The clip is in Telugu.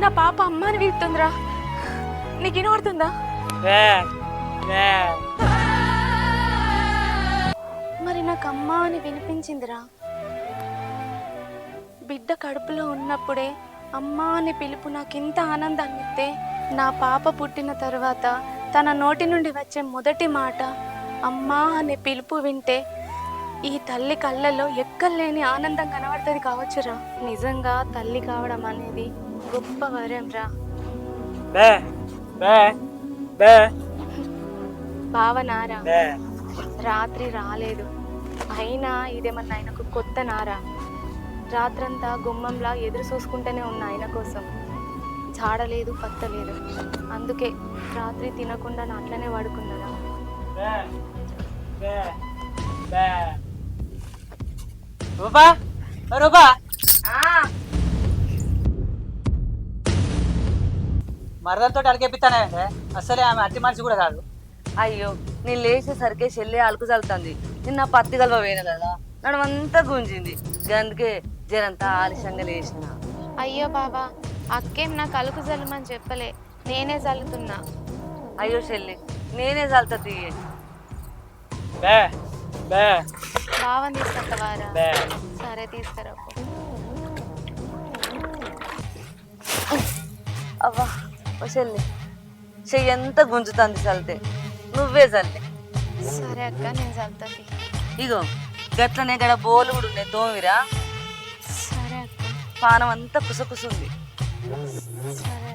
నా పాప అమ్మని పిలుతుందిరా నీకు వినబడుతుందా? మరి నాకు అమ్మ అని వినిపించిందిరా. బిడ్డ కడుపులో ఉన్నప్పుడే అమ్మ అని పిలుపు నాకింత ఆనందాన్ని ఇస్తే నా పాప పుట్టిన తర్వాత తన నోటి నుండి వచ్చే మొదటి మాట అమ్మా అనే పిలుపు వింటే ఈ తల్లి కళ్ళల్లో ఎక్కలేని ఆనందం కనబడుతుంది కావచ్చురా నిజంగా తల్లి కావడం అనేది గొప్ప వరం రా. భావనారా? రాత్రి రాలేదు. అయినా ఇదేమన్నా ఆయనకు కొత్త నారా? రాత్రంతా గుమ్మంలా ఎదురు చూసుకుంటూనే ఉన్నా ఆయన కోసం. చాడలేదు పత్తలేదు. అందుకే రాత్రి తినకుండా నా అట్లనే బే. రూపా రూపా మరదలతో అడిగేపిస్తానంటే అసలే ఆమె అట్టి మనిషి కూడా కాదు. అయ్యో నేను లేచేసరికి చెల్లి అలుకు చల్లుతుంది. నిన్న పత్తి కలవ వేయను కదా నడమంతా గుంజింది. అందుకే జరంతా ఆలస్యంగా లేచిన. అయ్యో బాబా అక్కేం నాకు అలుకు జల్లమని చెప్పలే నేనే జల్లుతున్నా. అయ్యో చెల్లి నేనే చల్లుతా తీయ. బే బే. బావని తీసుకొస్తావారా సరే తీసుకురా. అవ్వా చెల్లి చెయ్యి ఎంత గుంజుతుంది చల్లితే నువ్వే చల్లి. సరే అక్క నేను చల్లుతుంది ఇగో గట్లనే గడ బోలు కూడా ఉన్నాయి తోమిరా. సరే అక్క. పానం అంతా కుసకుసుంది సరే.